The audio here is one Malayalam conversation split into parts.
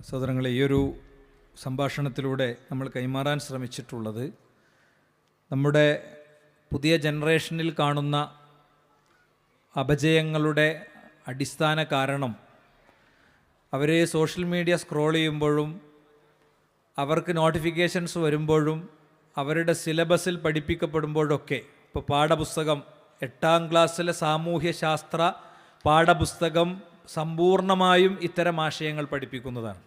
സഹോദരങ്ങളെ ഈ ഒരു സംഭാഷണത്തിലൂടെ നമ്മൾ കൈമാറാൻ ശ്രമിച്ചിട്ടുള്ളത് നമ്മുടെ പുതിയ ജനറേഷനിൽ കാണുന്ന അപജയങ്ങളുടെ അടിസ്ഥാന കാരണം. അവർ സോഷ്യൽ മീഡിയ സ്ക്രോൾ ചെയ്യുമ്പോഴും അവർക്ക് നോട്ടിഫിക്കേഷൻസ് വരുമ്പോഴും അവരുടെ സിലബസിൽ പഠിപ്പിക്കപ്പെടുമ്പോഴൊക്കെ ഇപ്പോൾ പാഠപുസ്തകം എട്ടാം ക്ലാസ്സിലെ സാമൂഹ്യശാസ്ത്ര പാഠപുസ്തകം സമ്പൂർണമായും ഇത്തരം ആശയങ്ങൾ പഠിപ്പിക്കുന്നതാണ്.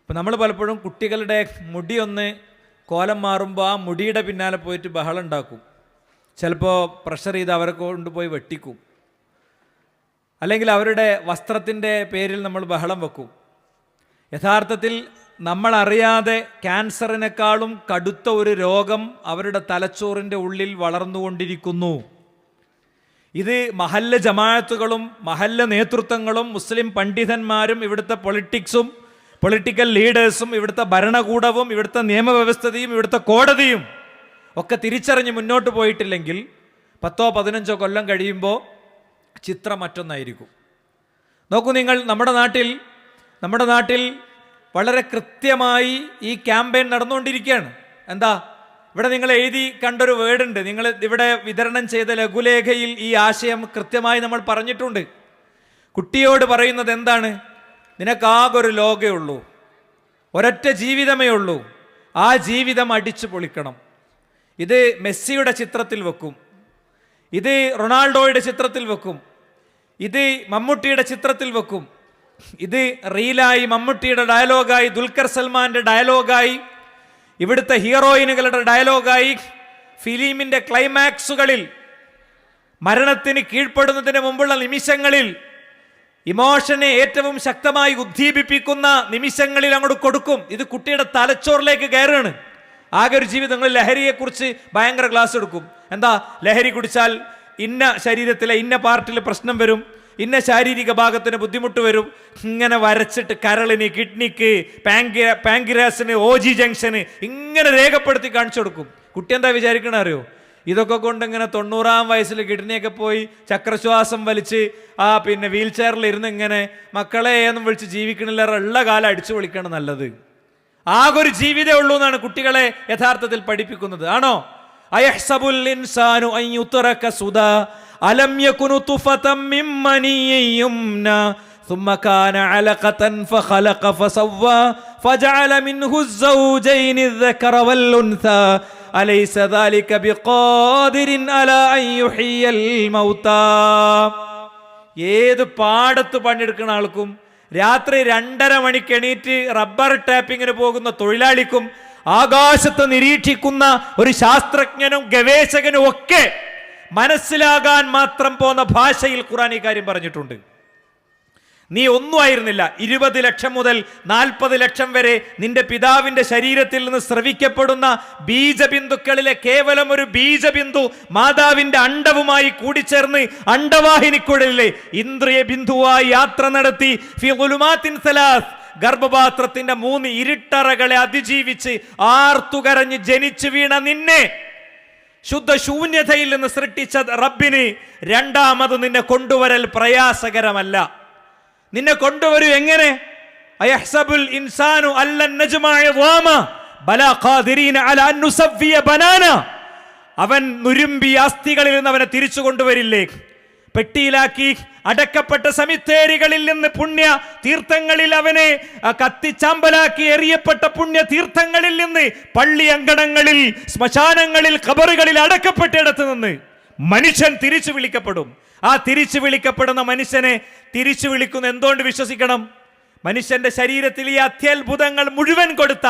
അപ്പം നമ്മൾ പലപ്പോഴും കുട്ടികളുടെ മുടിയൊന്ന് കോലം മാറുമ്പോൾ ആ മുടിയുടെ പിന്നാലെ പോയിട്ട് ബഹളം ഉണ്ടാക്കും. ചിലപ്പോൾ പ്രഷർ ചെയ്ത് അവരെ കൊണ്ടുപോയി വെട്ടിക്കും. അല്ലെങ്കിൽ അവരുടെ വസ്ത്രത്തിന്റെ പേരിൽ നമ്മൾ ബഹളം വെക്കും. യഥാർത്ഥത്തിൽ നമ്മളറിയാതെ ക്യാൻസറിനേക്കാളും കടുത്ത ഒരു രോഗം അവരുടെ തലച്ചോറിന്റെ ഉള്ളിൽ വളർന്നുകൊണ്ടിരിക്കുന്നു. ഇത് മഹല്ല ജമാഅത്തുകളും മഹല്ല നേതൃത്വങ്ങളും മുസ്ലിം പണ്ഡിതന്മാരും ഇവിടുത്തെ പൊളിറ്റിക്സും പൊളിറ്റിക്കൽ ലീഡേഴ്സും ഇവിടുത്തെ ഭരണകൂടവും ഇവിടുത്തെ നിയമവ്യവസ്ഥതയും ഇവിടുത്തെ കോടതിയും ഒക്കെ തിരിച്ചറിഞ്ഞ് മുന്നോട്ട് പോയിട്ടില്ലെങ്കിൽ പത്തോ പതിനഞ്ചോ കൊല്ലം കഴിയുമ്പോൾ ചിത്രം മറ്റൊന്നായിരിക്കും. നോക്കൂ നിങ്ങൾ നമ്മുടെ നാട്ടിൽ നമ്മുടെ നാട്ടിൽ വളരെ കൃത്യമായി ഈ ക്യാമ്പയിൻ നടന്നുകൊണ്ടിരിക്കുകയാണ്. എന്താ? ഇവിടെ നിങ്ങൾ എഴുതി കണ്ടൊരു വേർഡുണ്ട്. നിങ്ങൾ ഇവിടെ വിതരണം ചെയ്ത ലഘുലേഖയിൽ ഈ ആശയം കൃത്യമായി നമ്മൾ പറഞ്ഞിട്ടുണ്ട്. കുട്ടിയോട് പറയുന്നത് എന്താണ്? നിനക്കാകെ ഒരു ലോകേ ഉള്ളൂ. ഒരൊറ്റ ജീവിതമേ ഉള്ളൂ. ആ ജീവിതം അടിച്ചു പൊളിക്കണം. ഇത് മെസ്സിയുടെ ചിത്രത്തിൽ വെക്കും. ഇത് റൊണാൾഡോയുടെ ചിത്രത്തിൽ വെക്കും. ഇത് മമ്മൂട്ടിയുടെ ചിത്രത്തിൽ വെക്കും. ഇത് റീലായി മമ്മൂട്ടിയുടെ ഡയലോഗായി ദുൽഖർ സൽമാന്റെ ഡയലോഗായി ഇവിടുത്തെ ഹീറോയിനുകളുടെ ഡയലോഗായി ഫിലിമിന്റെ ക്ലൈമാക്സുകളിൽ മരണത്തിന് കീഴ്പ്പെടുന്നതിന് മുമ്പുള്ള നിമിഷങ്ങളിൽ ഇമോഷനെ ഏറ്റവും ശക്തമായി ഉദ്ദീപിപ്പിക്കുന്ന നിമിഷങ്ങളിൽ അങ്ങോട്ട് കൊടുക്കും. ഇത് കുട്ടിയുടെ തലച്ചോറിലേക്ക് കയറുകയാണ്. ആകെ ഒരു ജീവിതം നിങ്ങൾ ലഹരിയെക്കുറിച്ച് ഭയങ്കര ക്ലാസ് എടുക്കും. എന്താ? ലഹരി കുടിച്ചാൽ ഇന്ന ശരീരത്തിലെ ഇന്ന പാർട്ടിൽ പ്രശ്നം വരും. ഇന്ന ശാരീരിക ഭാഗത്തിന് ബുദ്ധിമുട്ട് വരും. ഇങ്ങനെ വരച്ചിട്ട് കരളിന് കിഡ്നിക്ക് പാങ്കിര പാങ്കിരാസിന് ഓ ജി ജംഗ്ഷന് ഇങ്ങനെ രേഖപ്പെടുത്തി കാണിച്ചു കൊടുക്കും. കുട്ടി എന്താ വിചാരിക്കണ അറിയോ? ഇതൊക്കെ കൊണ്ട് ഇങ്ങനെ തൊണ്ണൂറാം വയസ്സിൽ കിഡ്നിയൊക്കെ പോയി ചക്രശ്വാസം വലിച്ച് ആ പിന്നെ വീൽ ചെയറിൽ ഇരുന്ന് ഇങ്ങനെ മക്കളെ എന്നും വിളിച്ച് ജീവിക്കണില്ല ഉള്ള കാലം അടിച്ചു വിളിക്കണം നല്ലത്. ഒരു ജീവിതമേ ഉള്ളൂ എന്നാണ് കുട്ടികളെ യഥാർത്ഥത്തിൽ പഠിപ്പിക്കുന്നത്. ആണോ? അയഹ്സബുൽ ഇൻസാനു സുദാ. അലം യകുനു തുഫതം മിൻ മനിയ്യിൻ യുംനാ ثم كان علقة فخلق فسوى فجعل منه الزوجين الذكر والأنثى أليس ذلك بقادر على أن يحيي الموتى ഏത് പാടത്ത് പണിയെടുക്കുന്ന ആൾക്കും രാത്രി രണ്ടര മണിക്ക് എണീറ്റ് റബ്ബർ ടാപ്പിങ്ങിന് പോകുന്ന തൊഴിലാളിക്കും ആകാശത്ത് നിരീക്ഷിക്കുന്ന ഒരു ശാസ്ത്രജ്ഞനും ഗവേഷകനും ഒക്കെ മനസ്സിലാകാൻ മാത്രം പോന്ന ഭാഷയിൽ ഖുറാൻ ഈ കാര്യം പറഞ്ഞിട്ടുണ്ട്. നീ ഒന്നും ആയിരുന്നില്ല. ഇരുപത് ലക്ഷം മുതൽ നാൽപ്പത് ലക്ഷം വരെ നിന്റെ പിതാവിന്റെ ശരീരത്തിൽ നിന്ന് ശ്രവിക്കപ്പെടുന്ന ബീജബിന്ദുക്കളിലെ കേവലം ഒരു ബീജബിന്ദു മാതാവിന്റെ അണ്ടവുമായി കൂടിച്ചേർന്ന് അണ്ടവാഹിനിക്കുഴലിലെ ഇന്ദ്രിയ ബിന്ദുവായി യാത്ര നടത്തി ഗർഭപാത്രത്തിന്റെ മൂന്ന് ഇരുട്ടറകളെ അതിജീവിച്ച് ആർത്തുകരഞ്ഞ് ജനിച്ചു വീണ നിന്നെ ശുദ്ധ ശൂന്യതയിൽ നിന്ന് സൃഷ്ടിച്ച റബ്ബിന് രണ്ടാമത് നിന്നെ കൊണ്ടുവരൽ പ്രയാസകരമല്ല. നിന്നെ കൊണ്ടുവരൂ എങ്ങനെ? ഇൻസാനു ഖാദിരീന ബനാന. അവൻ നുരുമ്പി അസ്ഥികളിൽ നിന്ന് അവനെ തിരിച്ചു കൊണ്ടുവരില്ലേ? പെട്ടിയിലാക്കി അടക്കപ്പെട്ട സമിത്തേരികളിൽ നിന്ന് പുണ്യ തീർത്ഥങ്ങളിൽ അവനെ കത്തിച്ചാമ്പലാക്കി എറിയപ്പെട്ട പുണ്യ തീർത്ഥങ്ങളിൽ നിന്ന് പള്ളി അങ്കണങ്ങളിൽ ശ്മശാനങ്ങളിൽ ഖബറുകളിൽ അടക്കപ്പെട്ടിടത്ത് നിന്ന് മനുഷ്യൻ തിരിച്ചു വിളിക്കപ്പെടും. ആ തിരിച്ചു വിളിക്കപ്പെടുന്ന മനുഷ്യനെ തിരിച്ചു വിളിക്കുന്ന എന്തുകൊണ്ട് വിശ്വസിക്കണം? മനുഷ്യന്റെ ശരീരത്തിൽ ഈ അത്യത്ഭുതങ്ങൾ മുഴുവൻ കൊടുത്ത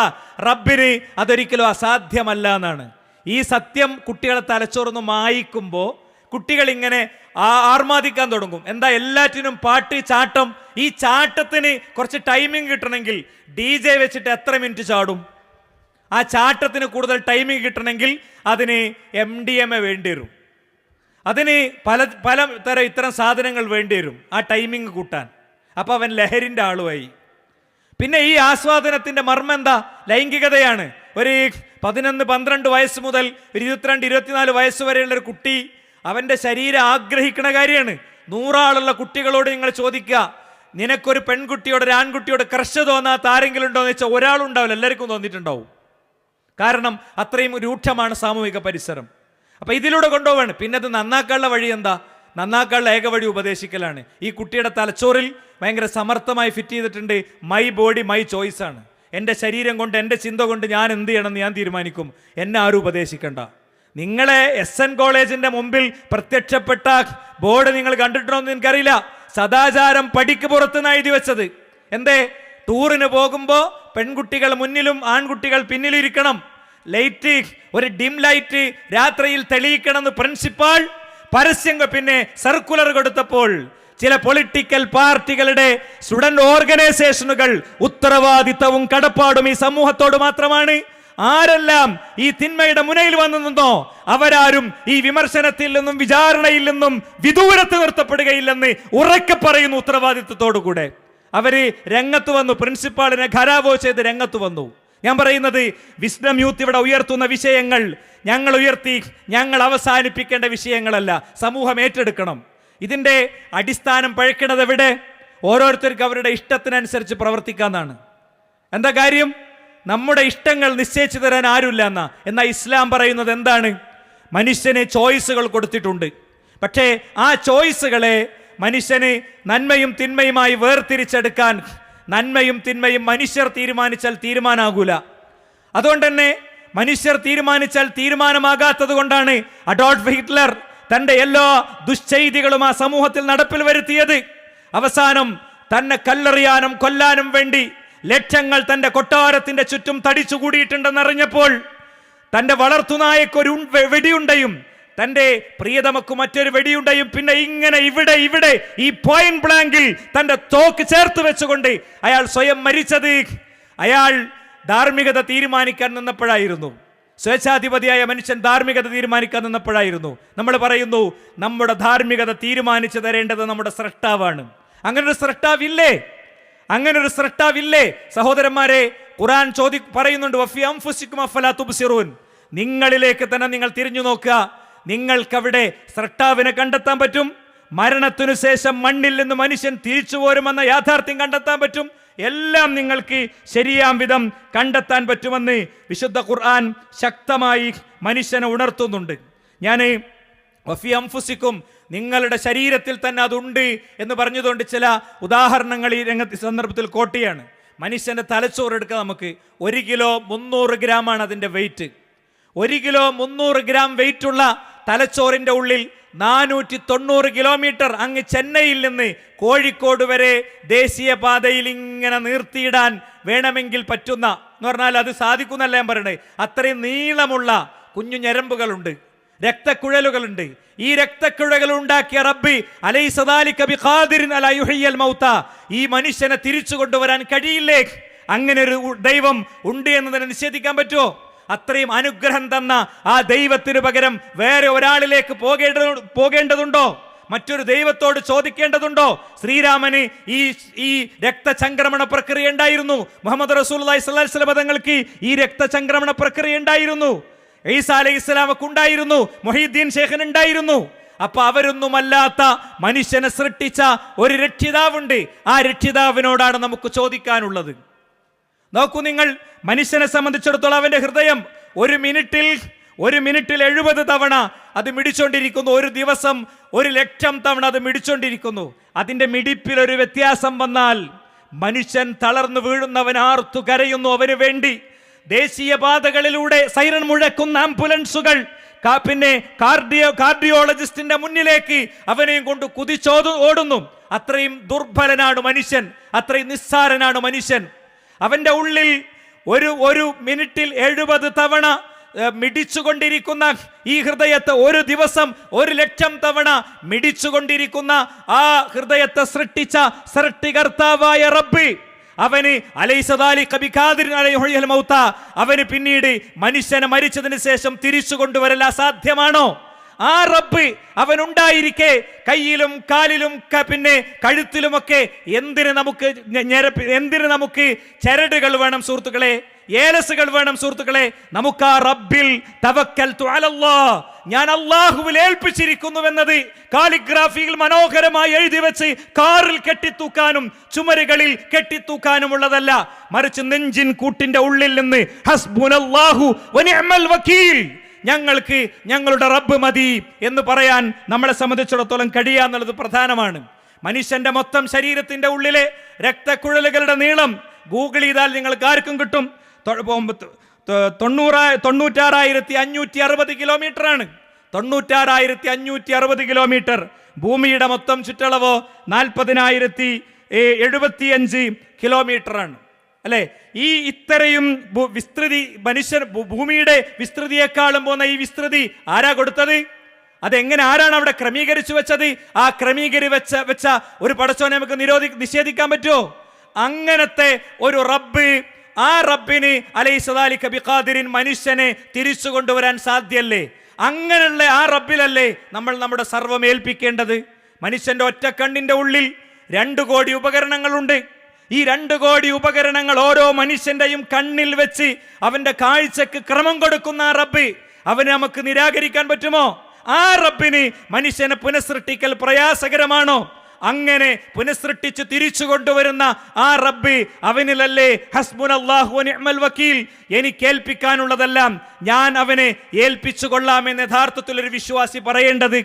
റബ്ബിന് അതൊരിക്കലും അസാധ്യമല്ല എന്നാണ്. ഈ സത്യം കുട്ടികളെ തലച്ചോർന്ന് മായിക്കുമ്പോൾ കുട്ടികൾ ഇങ്ങനെ ആ ആർമാദിക്കാൻ തുടങ്ങും. എന്താ എല്ലാറ്റിനും പാട്ട് ചാട്ടം. ഈ ചാട്ടത്തിന് കുറച്ച് ടൈമിംഗ് കിട്ടണമെങ്കിൽ ഡി ജെ വെച്ചിട്ട് എത്ര മിനിറ്റ് ചാടും? ആ ചാട്ടത്തിന് കൂടുതൽ ടൈമിംഗ് കിട്ടണമെങ്കിൽ അതിന് എം ഡി എം എ വേണ്ടി വരും. അതിന് പല പല തരം ഇത്തരം സാധനങ്ങൾ വേണ്ടി വരും ആ ടൈമിംഗ് കൂട്ടാൻ. അപ്പോൾ അവൻ ലഹരിന്റെ ആളുമായി പിന്നെ ഈ ആസ്വാദനത്തിന്റെ മർമ്മം എന്താ? ലൈംഗികതയാണ്. ഒരു പതിനൊന്ന് പന്ത്രണ്ട് വയസ്സ് മുതൽ ഒരു ഇരുപത്തിരണ്ട് ഇരുപത്തിനാല് വയസ്സ് വരെയുള്ള ഒരു കുട്ടി അവന്റെ ശരീരം ആഗ്രഹിക്കുന്ന കാര്യമാണ്. നൂറാളുള്ള കുട്ടികളോട് നിങ്ങൾ ചോദിക്കുക നിനക്കൊരു പെൺകുട്ടിയോട് ഒരു ആൺകുട്ടിയോട് ക്രഷ് തോന്നാത്ത ആരെങ്കിലും ഉണ്ടോ? എന്ന് വെച്ചാൽ ഒരാളുണ്ടാവില്ല എല്ലാവർക്കും തോന്നിയിട്ടുണ്ടാവും. കാരണം അത്രയും രൂക്ഷമാണ് സാമൂഹിക പരിസരം. അപ്പം ഇതിലൂടെ കൊണ്ടുപോവാണ്. പിന്നെ അത് നന്നാക്കാനുള്ള വഴി എന്താ? നന്നാക്കാനുള്ള ഏക വഴി ഉപദേശിക്കലാണ്. ഈ കുട്ടിയുടെ തലച്ചോറിൽ ഭയങ്കര സമർത്ഥമായി ഫിറ്റ് ചെയ്തിട്ടുണ്ട്. മൈ ബോഡി മൈ ചോയ്സാണ് എന്റെ ശരീരം കൊണ്ട് എന്റെ ചിന്ത കൊണ്ട് ഞാൻ എന്ത് ചെയ്യണമെന്ന് ഞാൻ തീരുമാനിക്കും. എന്നെ ആരും ഉപദേശിക്കണ്ട. നിങ്ങളെ എസ് എൻ കോളേജിന്റെ മുമ്പിൽ പ്രത്യക്ഷപ്പെട്ട ബോർഡ് നിങ്ങൾ കണ്ടിട്ടുണ്ടോ എന്ന് എനിക്കറിയില്ല സദാചാരം പടിക്ക് പുറത്തുനിന്ന് എഴുതി വെച്ചത്. എന്തേ? ടൂറിന് പോകുമ്പോ പെൺകുട്ടികൾ മുന്നിലും ആൺകുട്ടികൾ പിന്നിലും ഇരിക്കണം. ലൈറ്റ് ഒരു ഡിം ലൈറ്റ് രാത്രിയിൽ തെളിയിക്കണമെന്ന് പ്രിൻസിപ്പാൾ പരസ്യം പിന്നെ സർക്കുലർ കൊടുത്തപ്പോൾ ചില പൊളിറ്റിക്കൽ പാർട്ടികളുടെ സ്റ്റുഡന്റ് ഓർഗനൈസേഷനുകൾ ഉത്തരവാദിത്തവും കടപ്പാടും ഈ സമൂഹത്തോട് മാത്രമാണ്. ആരെല്ലാം ഈ തിന്മയുടെ മുനയിൽ വന്നു നിന്നോ അവരാരും ഈ വിമർശനത്തിൽ നിന്നും വിചാരണയിൽ നിന്നും വിദൂരത്ത് നിർത്തപ്പെടുകയില്ലെന്ന് ഉറക്കെ പറയുന്നു ഉത്തരവാദിത്തത്തോടുകൂടെ അവർ രംഗത്ത് വന്നു പ്രിൻസിപ്പാളിനെ ഖരാവോ ചെയ്ത് രംഗത്ത് വന്നു. ഞാൻ പറയുന്നത് വിസ്ഡം യൂത്ത് ഇവിടെ ഉയർത്തുന്ന വിഷയങ്ങൾ ഞങ്ങൾ ഉയർത്തി ഞങ്ങൾ അവസാനിപ്പിക്കേണ്ട വിഷയങ്ങളല്ല സമൂഹം ഏറ്റെടുക്കണം. ഇതിന്റെ അടിസ്ഥാനം പഴക്കണത് എവിടെ? ഓരോരുത്തർക്ക് അവരുടെ ഇഷ്ടത്തിനനുസരിച്ച് പ്രവർത്തിക്കാന്നാണ്. എന്താ കാര്യം? നമ്മുടെ ഇഷ്ടങ്ങൾ നിശ്ചയിച്ചു തരാൻ ആരുമില്ല എന്നാ. എന്നാൽ ഇസ്ലാം പറയുന്നത് എന്താണ്? മനുഷ്യന് ചോയ്സുകൾ കൊടുത്തിട്ടുണ്ട്. പക്ഷേ ആ ചോയ്സുകളെ മനുഷ്യന് നന്മയും തിന്മയുമായി വേർതിരിച്ചെടുക്കാൻ നന്മയും തിന്മയും മനുഷ്യർ തീരുമാനിച്ചാൽ തീരുമാനാകൂല. അതുകൊണ്ട് തന്നെ മനുഷ്യർ തീരുമാനിച്ചാൽ തീരുമാനമാകാത്തത് കൊണ്ടാണ് അഡോൾഫ് ഹിറ്റ്ലർ തന്റെ എല്ലാ ദുശ്ചൈതികളും ആ സമൂഹത്തിൽ നടപ്പിൽ വരുത്തിയത്. അവസാനം തന്നെ കല്ലെറിയാനും കൊല്ലാനും വേണ്ടി ലക്ഷങ്ങൾ തന്റെ കൊട്ടാരത്തിന്റെ ചുറ്റും തടിച്ചുകൂടിയിട്ടുണ്ടെന്നറിഞ്ഞപ്പോൾ തന്റെ വളർത്തുനായക്കൊരു വെടിയുണ്ടയും തന്റെ പ്രിയതമക്ക് മറ്റൊരു വെടിയുണ്ടയും പിന്നെ ഇങ്ങനെ ഇവിടെ ഇവിടെ ഈ പോയിന്റ് ബ്ലാങ്കിൽ തന്റെ തോക്ക് ചേർത്ത് വെച്ചുകൊണ്ട് അയാൾ സ്വയം മരിച്ചത്. അയാൾ ധാർമ്മികത തീരുമാനിക്കാൻ നിന്നപ്പോഴായിരുന്നു. സ്വേച്ഛാധിപതിയായ മനുഷ്യൻ ധാർമ്മികത തീരുമാനിക്കാൻ നിന്നപ്പോഴായിരുന്നു. നമ്മൾ പറയുന്നു നമ്മുടെ ധാർമ്മികത തീരുമാനിച്ചു തരേണ്ടത് നമ്മുടെ സ്രഷ്ടാവാണ്. അങ്ങനെ ഒരു സ്രഷ്ടാവില്ലേ? അങ്ങനെ ഒരു സ്രഷ്ടാവില്ലേ സഹോദരന്മാരെ ഖുറാൻ ചോദി പറയുന്നുണ്ട് നിങ്ങളിലേക്ക് തന്നെ നിങ്ങൾ തിരിഞ്ഞു നോക്കുക. നിങ്ങൾക്കവിടെ സ്രഷ്ടാവിനെ കണ്ടെത്താൻ പറ്റും? മരണത്തിനു ശേഷം മണ്ണിൽ നിന്ന് മനുഷ്യൻ തിരിച്ചു പോരുമെന്ന യാഥാർത്ഥ്യം കണ്ടെത്താൻ പറ്റും? എല്ലാം നിങ്ങൾക്ക് ശരിയാം വിധം കണ്ടെത്താൻ പറ്റുമെന്ന് വിശുദ്ധ ഖുർആൻ ശക്തമായി മനുഷ്യനെ ഉണർത്തുന്നുണ്ട്. ഞാൻ വഫി അംഫുസിക്കും നിങ്ങളുടെ ശരീരത്തിൽ തന്നെ അതുണ്ട് എന്ന് പറഞ്ഞതുകൊണ്ട് ചില ഉദാഹരണങ്ങൾ ഈ രംഗത്ത് സന്ദർഭത്തിൽ കോട്ടിയാണ്. മനുഷ്യന്റെ തലച്ചോറ് എടുക്കുക നമുക്ക്. ഒരു കിലോ മുന്നൂറ് ഗ്രാമാണ് അതിന്റെ വെയിറ്റ് ഒരു കിലോ മുന്നൂറ് ഗ്രാം വെയിറ്റുള്ള തലച്ചോറിന്റെ ഉള്ളിൽ നാനൂറ്റി തൊണ്ണൂറ് കിലോമീറ്റർ അങ്ങ് ചെന്നൈയിൽ നിന്ന് കോഴിക്കോട് വരെ ദേശീയപാതയിൽ ഇങ്ങനെ നിർത്തിയിടാൻ വേണമെങ്കിൽ പറ്റുന്ന എന്ന് പറഞ്ഞാൽ അത് സാധിക്കുന്നല്ല ഞാൻ പറയണേ. അത്രയും നീളമുള്ള കുഞ്ഞു ഞരമ്പുകളുണ്ട്. രക്തക്കുഴലുകളുണ്ട്. ഈ രക്തക്കുഴകൾ ഉണ്ടാക്കിയ റബ്ബി അലൈ സദാലി കബി ഖാദിരിൻ അലയുഹയ്യൽ മൗത്ത. ഈ മനുഷ്യനെ തിരിച്ചു കൊണ്ടുവരാൻ കഴിയില്ലേ? അങ്ങനെ ഒരു ദൈവം ഉണ്ട് എന്നതിനെ നിഷേധിക്കാൻ പറ്റുമോ? അത്രയും അനുഗ്രഹം തന്ന ആ ദൈവത്തിന് പകരം വേറെ ഒരാളിലേക്ക് പോകേണ്ടത് പോകേണ്ടതുണ്ടോ? മറ്റൊരു ദൈവത്തോട് ചോദിക്കേണ്ടതുണ്ടോ? ശ്രീരാമന് ഈ ഈ രക്തചംക്രമണ പ്രക്രിയ ഉണ്ടായിരുന്നു. മുഹമ്മദ് റസൂൽ പദങ്ങൾക്ക് ഈ രക്തചംക്രമണ പ്രക്രിയ ഉണ്ടായിരുന്നു. ഈസാ അലൈഹി ഇസ്ലാമക്ക് ഉണ്ടായിരുന്നു മൊഹീദ്ദീൻ ഷേഖൻ ഉണ്ടായിരുന്നു. അപ്പൊ അവരൊന്നുമല്ലാത്ത മനുഷ്യനെ സൃഷ്ടിച്ച ഒരു രക്ഷിതാവുണ്ട്. ആ രക്ഷിതാവിനോടാണ് നമുക്ക് ചോദിക്കാനുള്ളത്. നോക്കൂ നിങ്ങൾ മനുഷ്യനെ സംബന്ധിച്ചിടത്തോളം അവന്റെ ഹൃദയം ഒരു മിനിറ്റിൽ ഒരു മിനിറ്റിൽ എഴുപത് തവണ അത് മിടിച്ചോണ്ടിരിക്കുന്നു. ഒരു ദിവസം ഒരു ലക്ഷം തവണ അത് മിടിച്ചോണ്ടിരിക്കുന്നു. അതിന്റെ മിടിപ്പിൽ ഒരു വ്യത്യാസം വന്നാൽ മനുഷ്യൻ തളർന്നു വീഴുന്നവൻ ആർത്തു കരയുന്നു അവന് വേണ്ടി. ദേശീയപാതകളിലൂടെ സൈറൺ മുഴക്കുന്ന ആംബുലൻസുകൾ പിന്നെ കാർഡിയോ കാർഡിയോളജിസ്റ്റിന്റെ മുന്നിലേക്ക് അവനെയും കൊണ്ട് കുതിച്ചോതു ഓടുന്നു. അത്രയും ദുർബലനാണ് മനുഷ്യൻ. അത്രയും നിസ്സാരനാണ് മനുഷ്യൻ. അവന്റെ ഉള്ളിൽ ഒരു ഒരു മിനിറ്റിൽ എഴുപത് തവണ മിടിച്ചുകൊണ്ടിരിക്കുന്ന ഈ ഹൃദയത്തെ ഒരു ദിവസം ഒരു ലക്ഷം തവണ മിടിച്ചുകൊണ്ടിരിക്കുന്ന ആ ഹൃദയത്തെ സൃഷ്ടിച്ച സൃഷ്ടികർത്താവായ റബ്ബ്. അവന് അവന് പിന്നീട് മനുഷ്യനെ മരിച്ചതിന് ശേഷം തിരിച്ചു കൊണ്ടുവരൽ അസാധ്യമാണോ? ആ റബ്ബ് അവൻ ഉണ്ടായിരിക്കെ കയ്യിലും കാലിലും പിന്നെ കഴുത്തിലുമൊക്കെ എന്തിന് നമുക്ക് എന്തിന് നമുക്ക് ചരടുകൾ വേണം സുഹൃത്തുക്കളെ? ഏലസുകൾ വേണം സുഹൃത്തുക്കളെ? നമുക്ക് ആ റബ്ബിൽ തവക്കൽ ഞാൻ അള്ളാഹുവിൽ ഏൽപ്പിച്ചിരിക്കുന്നുവെന്നത് കാലിഗ്രാഫിയിൽ മനോഹരമായി എഴുതി വെച്ച് കാറിൽ കെട്ടിത്തൂക്കാനും ചുമരുകളിൽ കെട്ടിത്തൂക്കാനുമുള്ളതല്ല. മറിച്ച് നെഞ്ചിൻ കൂട്ടിന്റെ ഉള്ളിൽ നിന്ന് ഹസ്ബുനല്ലാഹു വക്കീൽ. ഞങ്ങൾക്ക് ഞങ്ങളുടെ റബ്ബ് മതി എന്ന് പറയാൻ നമ്മളെ സംബന്ധിച്ചിടത്തോളം കഴിയാന്നുള്ളത് പ്രധാനമാണ്. മനുഷ്യന്റെ മൊത്തം ശരീരത്തിന്റെ ഉള്ളിലെ രക്തക്കുഴലുകളുടെ നീളം ഗൂഗിൾ ചെയ്താൽ നിങ്ങൾക്ക് ആർക്കും കിട്ടും. തൊ- പോ- തൊ- തൊണ്ണൂറാ തൊണ്ണൂറ്റാറായിരത്തി അഞ്ഞൂറ്റി അറുപത് കിലോമീറ്റർ. ആണ് തൊണ്ണൂറ്റാറായിരത്തി അഞ്ഞൂറ്റി അറുപത് കിലോമീറ്റർ ഭൂമിയുടെ മൊത്തം ചുറ്റളവ് നാൽപ്പതിനായിരത്തി എഴുപത്തിയഞ്ച് കിലോമീറ്റർ ആണ് അല്ലെ? ഈ ഇത്രയും വിസ്തൃതി മനുഷ്യർ ഭൂമിയുടെ വിസ്തൃതിയെക്കാളും പോകുന്ന ഈ വിസ്തൃതി ആരാ കൊടുത്തത്? അതെങ്ങനെ ആരാണ് അവിടെ ക്രമീകരിച്ചു വെച്ചത്? ആ ക്രമീകരി വെച്ച വെച്ച ഒരു പടച്ചോനെ നമുക്ക് നിരോധി നിഷേധിക്കാൻ പറ്റുമോ? അങ്ങനത്തെ ഒരു റബ്ബ് ആ റബ്ബിന് അലൈസദാലി കബിഖാദിരിൻ മനുഷ്യനെ തിരിച്ചു കൊണ്ടുവരാൻ സാധ്യല്ലേ? അങ്ങനെയുള്ള ആ റബ്ബിലല്ലേ നമ്മൾ നമ്മുടെ സർവം ഏൽപ്പിക്കേണ്ടത്? മനുഷ്യന്റെ ഒറ്റ കണ്ണിന്റെ ഉള്ളിൽ രണ്ട് കോടി ഉപകരണങ്ങളുണ്ട്. ഈ രണ്ട് കോടി ഉപകരണങ്ങൾ ഓരോ മനുഷ്യന്റെയും കണ്ണിൽ വെച്ച് അവന്റെ കാഴ്ചക്ക് ക്രമം കൊടുക്കുന്ന ആ റബ്ബ് അവനെ നമുക്ക് നിരാകരിക്കാൻ പറ്റുമോ? ആ റബ്ബിന് മനുഷ്യനെ പുനഃസൃഷ്ടിക്കൽ പ്രയാസകരമാണോ? അങ്ങനെ പുനഃസൃഷ്ടിച്ച് തിരിച്ചു കൊണ്ടുവരുന്ന ആ റബ്ബി അവനിലല്ലേ? ഹസ്ബുൻ അള്ളാഹു വക്കീൽ. എനിക്ക് ഏൽപ്പിക്കാനുള്ളതെല്ലാം ഞാൻ അവനെ ഏൽപ്പിച്ചു കൊള്ളാമെന്ന് യഥാർത്ഥത്തിൽ ഒരു വിശ്വാസി പറയേണ്ടത്.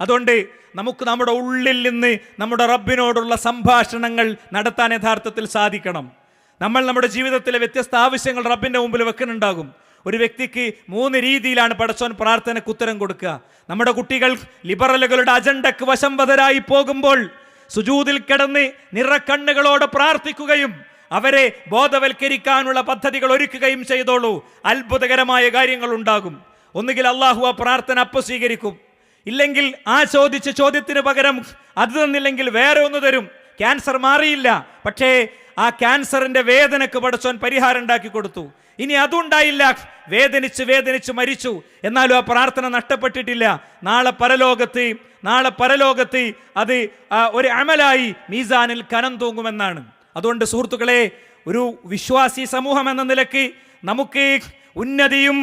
അതുകൊണ്ട് നമുക്ക് നമ്മുടെ ഉള്ളിൽ നിന്ന് നമ്മുടെ റബ്ബിനോടുള്ള സംഭാഷണങ്ങൾ നടത്താൻ യഥാർത്ഥത്തിൽ സാധിക്കണം. നമ്മൾ നമ്മുടെ ജീവിതത്തിലെ വ്യത്യസ്ത ആവശ്യങ്ങൾ റബ്ബിന്റെ മുമ്പിൽ വെക്കുന്നുണ്ടാകും. ഒരു വ്യക്തിക്ക് മൂന്ന് രീതിയിലാണ് പടച്ചോൻ പ്രാർത്ഥനയ്ക്ക് ഉത്തരം കൊടുക്കുക. നമ്മുടെ കുട്ടികൾ ലിബറലുകളുടെ അജണ്ടക്ക് വശംവതരായി പോകുമ്പോൾ സുജൂതിൽ കിടന്ന് നിറക്കണ്ണുകളോട് പ്രാർത്ഥിക്കുകയും അവരെ ബോധവൽക്കരിക്കാനുള്ള പദ്ധതികൾ ഒരുക്കുകയും ചെയ്തോളൂ. അത്ഭുതകരമായ കാര്യങ്ങൾ ഉണ്ടാകും. ഒന്നുകിൽ അള്ളാഹു ആ പ്രാർത്ഥന അപ്പ സ്വീകരിക്കും. ഇല്ലെങ്കിൽ ആ ചോദിച്ച ചോദ്യത്തിന് പകരം അത് തന്നില്ലെങ്കിൽ വേറെ ഒന്ന് തരും. ക്യാൻസർ മാറിയില്ല. പക്ഷേ ആ ക്യാൻസറിന്റെ വേദനക്ക് പടച്ചോൻ പരിഹാരം ഉണ്ടാക്കി കൊടുത്തു. ഇനി അതുണ്ടായില്ല. വേദനിച്ച് വേദനിച്ച് മരിച്ചു. എന്നാലും ആ പ്രാർത്ഥന നഷ്ടപ്പെട്ടിട്ടില്ല. നാളെ പരലോകത്ത് നാളെ പരലോകത്ത് അത് ഒരു അമലായി മീസാനിൽ കനം തൂങ്ങുമെന്നാണ്. അതുകൊണ്ട് സുഹൃത്തുക്കളെ ഒരു വിശ്വാസി സമൂഹം എന്ന നിലയ്ക്ക് നമുക്ക് ഉന്നതിയും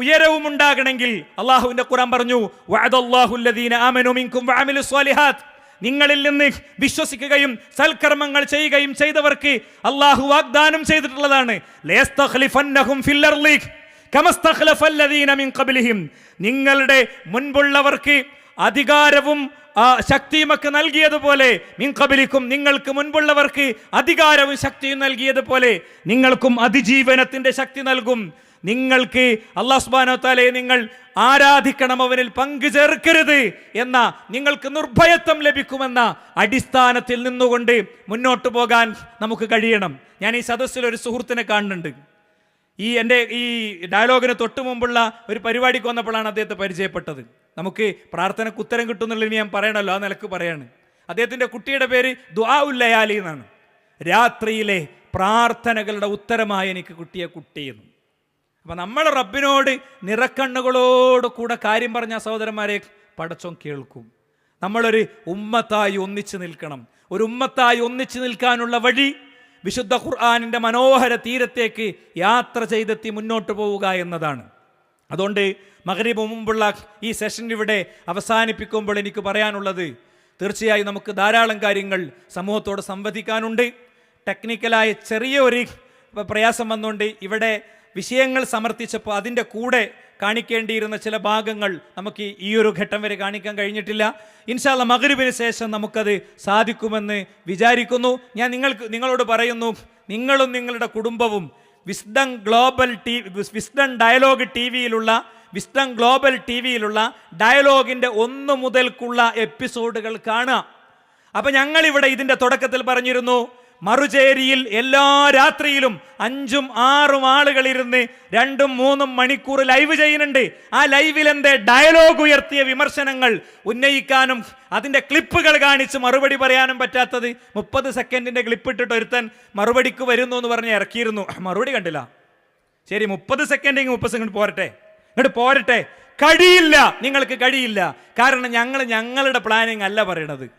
ഉയരവും ഉണ്ടാകണമെങ്കിൽ അള്ളാഹുവിന്റെ ഖുറാൻ പറഞ്ഞു വഅദല്ലാഹുല്ലദീന ആമനു മിൻകും വഅമിലുസ് സ്വാലിഹാത്ത്. നിങ്ങളിൽ നിന്ന് വിശ്വസിക്കുകയും സൽക്കർമ്മങ്ങൾ ചെയ്യുകയും ചെയ്തവർക്ക് അള്ളാഹു വാഗ്ദാനം ചെയ്തിട്ടുള്ളതാണ്. നിങ്ങളുടെ മുൻപുള്ളവർക്ക് അധികാരവും ശക്തിയുമൊക്കെ നൽകിയതുപോലെ മിൻ ഖബ്ലിക്കും നിങ്ങൾക്ക് മുൻപുള്ളവർക്ക് അധികാരവും ശക്തിയും നൽകിയതുപോലെ നിങ്ങൾക്കും അതിജീവനത്തിന്റെ ശക്തി നൽകും. നിങ്ങൾക്ക് അള്ളാഹ് സുബ്ഹാനഹു വ തആലയെ നിങ്ങൾ ആരാധിക്കണം അവനിൽ പങ്കു ചേർക്കരുത് എന്ന നിങ്ങൾക്ക് നിർഭയത്വം ലഭിക്കുമെന്ന അടിസ്ഥാനത്തിൽ നിന്നുകൊണ്ട് മുന്നോട്ട് പോകാൻ നമുക്ക് കഴിയണം. ഞാൻ ഈ സദസ്സിൽ ഒരു സുഹൃത്തിനെ കാണുന്നുണ്ട്. ഈ എന്റെ ഈ ഡയലോഗിന് തൊട്ട് മുമ്പുള്ള ഒരു പരിപാടിക്ക് വന്നപ്പോഴാണ് അദ്ദേഹത്തെ പരിചയപ്പെട്ടത്. നമുക്ക് പ്രാർത്ഥനയ്ക്ക് ഉത്തരം കിട്ടുന്നുള്ളത് ഞാൻ പറയണല്ലോ ആ നിലയ്ക്ക് പറയാണ്. അദ്ദേഹത്തിന്റെ കുട്ടിയുടെ പേര് ദുആഉല്ലയാലി എന്നാണ്. രാത്രിയിലെ പ്രാർത്ഥനകളുടെ ഉത്തരമായി എനിക്ക് കുട്ടിയെ കുട്ടിയെന്ന് അപ്പൊ നമ്മൾ റബ്ബിനോട് നിറക്കണ്ണുകളോട് കൂടെ കാര്യം പറഞ്ഞ സഹോദരന്മാരെ പടച്ചോൻ കേൾക്കും. നമ്മളൊരു ഉമ്മത്തായി ഒന്നിച്ചു നിൽക്കണം. ഒരു ഉമ്മത്തായി ഒന്നിച്ചു നിൽക്കാനുള്ള വഴി വിശുദ്ധ ഖുർആാനിന്റെ മനോഹര തീരത്തേക്ക് യാത്ര ചെയ്തെത്തി മുന്നോട്ട് പോവുക എന്നതാണ്. അതുകൊണ്ട് മകരീബ് മുമ്പുള്ള ഈ സെഷൻ ഇവിടെ അവസാനിപ്പിക്കുമ്പോൾ എനിക്ക് പറയാനുള്ളത് തീർച്ചയായും നമുക്ക് ധാരാളം കാര്യങ്ങൾ സമൂഹത്തോട് സംവദിക്കാനുണ്ട്. ടെക്നിക്കലായ ചെറിയ ഒരു പ്രയാസം വന്നുകൊണ്ട് ഇവിടെ വിഷയങ്ങൾ സമർത്ഥിച്ചപ്പോൾ അതിന്റെ കൂടെ കാണിക്കേണ്ടിയിരുന്ന ചില ഭാഗങ്ങൾ നമുക്ക് ഈ ഒരു ഘട്ടം വരെ കാണിക്കാൻ കഴിഞ്ഞിട്ടില്ല. ഇൻഷാല്ല മകരുവിന് ശേഷം നമുക്കത് സാധിക്കുമെന്ന് വിചാരിക്കുന്നു. ഞാൻ നിങ്ങൾക്ക് നിങ്ങളോട് പറയുന്നു നിങ്ങളും നിങ്ങളുടെ കുടുംബവും wisdom global T wisdom dialogue T വിയിലുള്ള wisdom global T വിയിലുള്ള ഡയലോഗിന്റെ ഒന്ന് മുതൽക്കുള്ള എപ്പിസോഡുകൾ കാണുക. അപ്പം ഞങ്ങളിവിടെ ഇതിന്റെ തുടക്കത്തിൽ പറഞ്ഞിരുന്നു മറുചേരിയിൽ എല്ലാ രാത്രിയിലും അഞ്ചും ആറും ആളുകൾ ഇരുന്ന് രണ്ടും മൂന്നും മണിക്കൂർ ലൈവ് ചെയ്യുന്നുണ്ട്. ആ ലൈവിൽ എന്റെ ഡയലോഗ് ഉയർത്തിയ വിമർശനങ്ങൾ ഉന്നയിക്കാനും അതിന്റെ ക്ലിപ്പുകൾ കാണിച്ച് മറുപടി പറയാനും പറ്റാത്തത് മുപ്പത് സെക്കൻഡിന്റെ ക്ലിപ്പ് ഇട്ടിട്ട് ഒരുത്തൻ മറുപടിക്ക് വരുന്നു എന്ന് പറഞ്ഞ് ഇറക്കിയിരുന്നു. മറുപടി കണ്ടില്ല. ശരി മുപ്പത് സെക്കൻഡ് മുപ്പത് സെക്കൻഡ് പോരട്ടെ. ഇങ്ങോട്ട് പോരട്ടെ. കഴിയില്ല. നിങ്ങൾക്ക് കഴിയില്ല. കാരണം ഞങ്ങൾ ഞങ്ങളുടെ പ്ലാനിങ് അല്ല പറയണത്.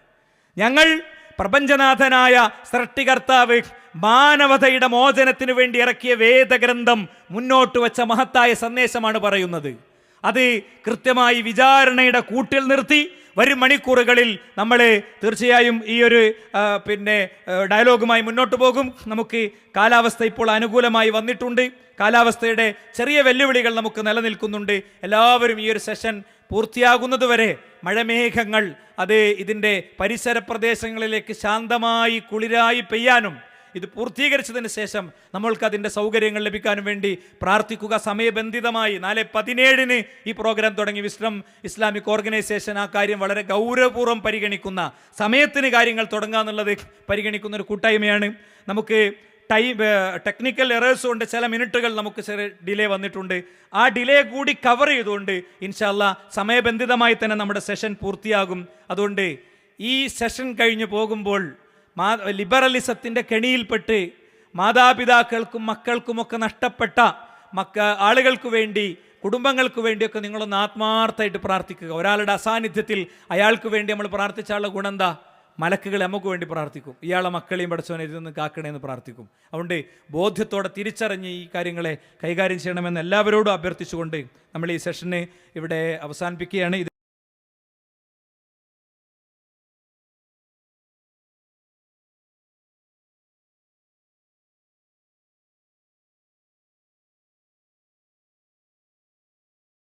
ഞങ്ങൾ പ്രപഞ്ചനാഥനായ സൃഷ്ടികർത്താവ് മാനവതയുടെ മോചനത്തിന് വേണ്ടി ഇറക്കിയ വേദഗ്രന്ഥം മുന്നോട്ട് വെച്ച മഹത്തായ സന്ദേശമാണ് പറയുന്നത്. അത് കൃത്യമായി വിചാരണയുടെ കൂട്ടിൽ നിർത്തി വരും മണിക്കൂറുകളിൽ നമ്മൾ തീർച്ചയായും ഈ ഒരു പിന്നെ ഡയലോഗുമായി മുന്നോട്ട് പോകും. നമുക്ക് കാലാവസ്ഥ ഇപ്പോൾ അനുകൂലമായി വന്നിട്ടുണ്ട്. കാലാവസ്ഥയുടെ ചെറിയ വെല്ലുവിളികൾ നമുക്ക് നിലനിൽക്കുന്നുണ്ട്. എല്ലാവരും ഈ ഒരു സെഷൻ പൂർത്തിയാകുന്നതുവരെ മഴമേഘങ്ങൾ അത് ഇതിന്റെ പരിസര പ്രദേശങ്ങളിലേക്ക് ശാന്തമായി കുളിരായി പെയ്യാനും ഇത് പൂർത്തീകരിച്ചതിന് ശേഷം നമ്മൾക്ക് അതിന്റെ സൗകര്യങ്ങൾ ലഭിക്കാനും വേണ്ടി പ്രാർത്ഥിക്കുക സമയബന്ധിതമായി. നാളെ പതിനേഴിന് ഈ പ്രോഗ്രാം തുടങ്ങി. വിസ്ഡം ഇസ്ലാമിക് ഓർഗനൈസേഷൻ ആ കാര്യം വളരെ ഗൗരവപൂർവം പരിഗണിക്കുന്ന സമയത്തിന് കാര്യങ്ങൾ തുടങ്ങുക എന്നുള്ളത് പരിഗണിക്കുന്ന ഒരു കൂട്ടായ്മയാണ്. നമുക്ക് ടൈം ടെക്നിക്കൽ എറേഴ്സ് കൊണ്ട് ചില മിനിറ്റുകൾ നമുക്ക് ചെറിയ ഡിലേ വന്നിട്ടുണ്ട്. ആ ഡിലേ കൂടി കവർ ചെയ്തുകൊണ്ട് ഇൻഷാല്ല സമയബന്ധിതമായി തന്നെ നമ്മുടെ സെഷൻ പൂർത്തിയാകും. അതുകൊണ്ട് ഈ സെഷൻ കഴിഞ്ഞു പോകുമ്പോൾ മാ ലിബറലിസത്തിന്റെ കെണിയിൽപ്പെട്ട് മാതാപിതാക്കൾക്കും മക്കൾക്കുമൊക്കെ നഷ്ടപ്പെട്ട മക്ക ആളുകൾക്ക് വേണ്ടി കുടുംബങ്ങൾക്ക് വേണ്ടിയൊക്കെ നിങ്ങളൊന്ന് ആത്മാർത്ഥമായിട്ട് പ്രാർത്ഥിക്കുക. ഒരാളുടെ അസാന്നിധ്യത്തിൽ അയാൾക്ക് വേണ്ടി നമ്മൾ പ്രാർത്ഥിച്ചാലുള്ള ഗുണം എന്താ? മലക്കുകൾ നമുക്ക് വേണ്ടി പ്രാർത്ഥിക്കും. ഇയാളെ മക്കളെയും പഠിച്ചവനെ ഇതിൽ നിന്ന് കാക്കണേന്ന് പ്രാർത്ഥിക്കും. അതുകൊണ്ട് ബോധ്യത്തോടെ തിരിച്ചറിഞ്ഞ് ഈ കാര്യങ്ങളെ കൈകാര്യം ചെയ്യണമെന്ന് എല്ലാവരോടും അഭ്യർത്ഥിച്ചുകൊണ്ട് നമ്മൾ ഈ സെഷന് ഇവിടെ അവസാനിപ്പിക്കുകയാണ്.